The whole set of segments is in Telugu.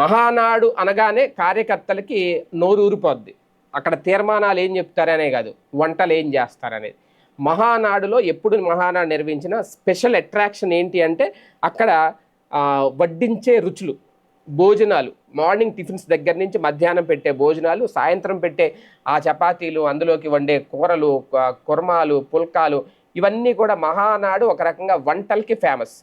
మహానాడు అనగానే కార్యకర్తలకి నోరూరిపోద్ది అక్కడ తీర్మానాలు ఏం చెప్తారనే కాదు వంటలు ఏం చేస్తారనేది. మహానాడులో ఎప్పుడు మహానాడు నిర్వహించిన స్పెషల్ అట్రాక్షన్ ఏంటి అంటే అక్కడ వడ్డించే రుచులు భోజనాలు. మార్నింగ్ టిఫిన్స్ దగ్గర నుంచి మధ్యాహ్నం పెట్టే భోజనాలు సాయంత్రం పెట్టే ఆ చపాతీలు అందులోకి వండే కూరలు కుర్మాలు పుల్కాలు ఇవన్నీ కూడా మహానాడు ఒక రకంగా వంటలకి ఫేమస్.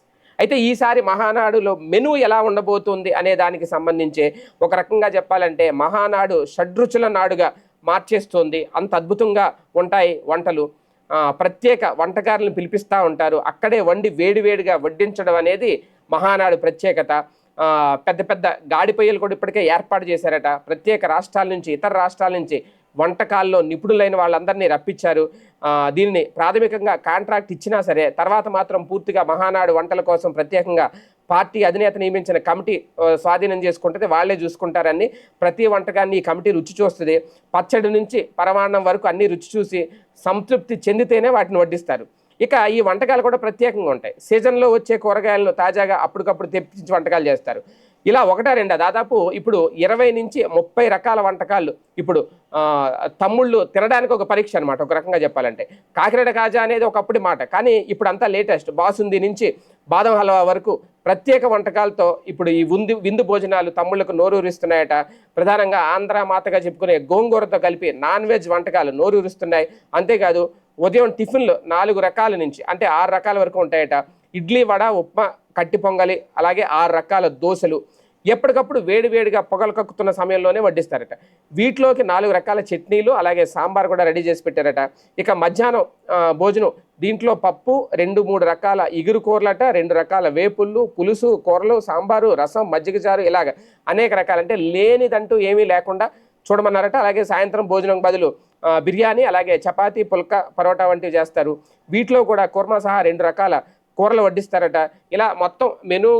అయితే ఈసారి మహానాడులో మెను ఎలా ఉండబోతుంది అనే దానికి సంబంధించి ఒక రకంగా చెప్పాలంటే మహానాడు షడ్రుచుల నాడుగా మార్చేస్తుంది. అంత అద్భుతంగా ఉంటాయి వంటలు. ప్రత్యేక వంటకారులను పిలిపిస్తూ ఉంటారు. అక్కడే వండి వేడివేడిగా వడ్డించడం అనేది మహానాడు ప్రత్యేకత. పెద్ద పెద్ద గాడిపయ్యలు కూడా ఇప్పటికే ఏర్పాటు చేశారట. ప్రత్యేక రాష్ట్రాల నుంచి ఇతర రాష్ట్రాల నుంచి వంటకాల్లో నిపుణులైన వాళ్ళందరినీ రప్పించారు. దీన్ని దీనిని ప్రాథమికంగా కాంట్రాక్ట్ ఇచ్చినా సరే తర్వాత మాత్రం పూర్తిగా మహానాడు వంటల కోసం ప్రత్యేకంగా పార్టీ అధినేత నియమించిన కమిటీ స్వాధీనం చేసుకుంటుంది. వాళ్ళే చూసుకుంటారని ప్రతి వంటకాన్ని ఈ కమిటీ రుచి చూస్తుంది. పచ్చడి నుంచి పరమాన్నం వరకు అన్ని రుచి చూసి సంతృప్తి చెందితేనే వాటిని వడ్డిస్తారు. ఇక ఈ వంటకాలు కూడా ప్రత్యేకంగా ఉంటాయి. సీజన్లో వచ్చే కూరగాయలను తాజాగా అప్పటికప్పుడు తెప్పించి వంటకాలు చేస్తారు. ఇలా ఒకటా రెండా? దాదాపు ఇప్పుడు ఇరవై నుంచి ముప్పై రకాల వంటకాలు ఇప్పుడు తమ్ముళ్ళు తినడానికి ఒక పరీక్ష అనమాట ఒక రకంగా చెప్పాలంటే. కాకినాడ కాజా అనేది ఒకప్పుడు మాట కానీ ఇప్పుడు అంతా లేటెస్ట్. బాసుంది నుంచి బాదం హల్వా వరకు ప్రత్యేక వంటకాలతో ఇప్పుడు ఈ విందు విందు భోజనాలు తమ్ముళ్ళకు నోరూరిస్తున్నాయట. ప్రధానంగా ఆంధ్ర మాతగా చెప్పుకునే గోంగూరతో కలిపి నాన్ వెజ్ వంటకాలు నోరూరిస్తున్నాయి. అంతేకాదు ఉదయం టిఫిన్లు నాలుగు రకాల నుంచి అంటే ఆరు రకాల వరకు ఉంటాయట. ఇడ్లీ వడ ఉప్మా కట్టి పొంగలి అలాగే ఆరు రకాల దోశలు ఎప్పటికప్పుడు వేడివేడిగా పొగలు కక్కుతున్న సమయంలోనే వడ్డిస్తారట. వీటిలోకి నాలుగు రకాల చట్నీలు అలాగే సాంబార్ కూడా రెడీ చేసి పెట్టారట. ఇక మధ్యాహ్నం భోజనం దీంట్లో పప్పు రెండు మూడు రకాల ఇగురు కూరలట రెండు రకాల వేపుళ్ళు పులుసు కూరలు సాంబారు రసం మజ్జిగ చారు ఇలాగ అనేక రకాలంటే లేనిదంటూ ఏమీ లేకుండా చూడమన్నారట. అలాగే సాయంత్రం భోజనం బదులు బిర్యానీ అలాగే చపాతీ పుల్కా పరోటా వంటివి చేస్తారు. వీటిలో కూడా కుర్మా సహా రెండు రకాల కూరలు వడ్డిస్తారట. ఇలా మొత్తం మెను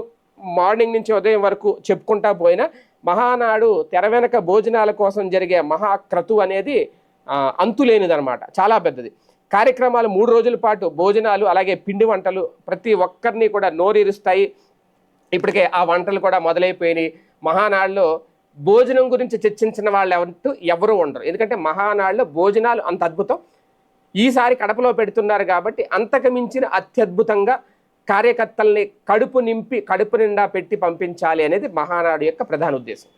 మార్నింగ్ నుంచి ఉదయం వరకు చెప్పుకుంటా పోయినా మహానాడు తెర వెనక భోజనాల కోసం జరిగే మహాక్రతు అనేది అంతులేనిదనమాట. చాలా పెద్దది. కార్యక్రమాలు మూడు రోజుల పాటు భోజనాలు అలాగే పిండి వంటలు ప్రతి ఒక్కరిని కూడా నోరిరుస్తాయి. ఇప్పటికే ఆ వంటలు కూడా మొదలైపోయినాయి. మహానాడులో భోజనం గురించి చర్చించిన వాళ్ళు ఎవరు ఎవరు ఉండరు. ఎందుకంటే మహానాడులో భోజనాలు అంత అద్భుతం. ఈసారి కడపలో పెడుతున్నారు కాబట్టి అంతకు మించిన అత్యద్భుతంగా కార్యకర్తల్ని కడుపు నింపి కడుపు నిండా పెట్టి పంపించాలి అనేది మహానాడు యొక్క ప్రధాన ఉద్దేశం.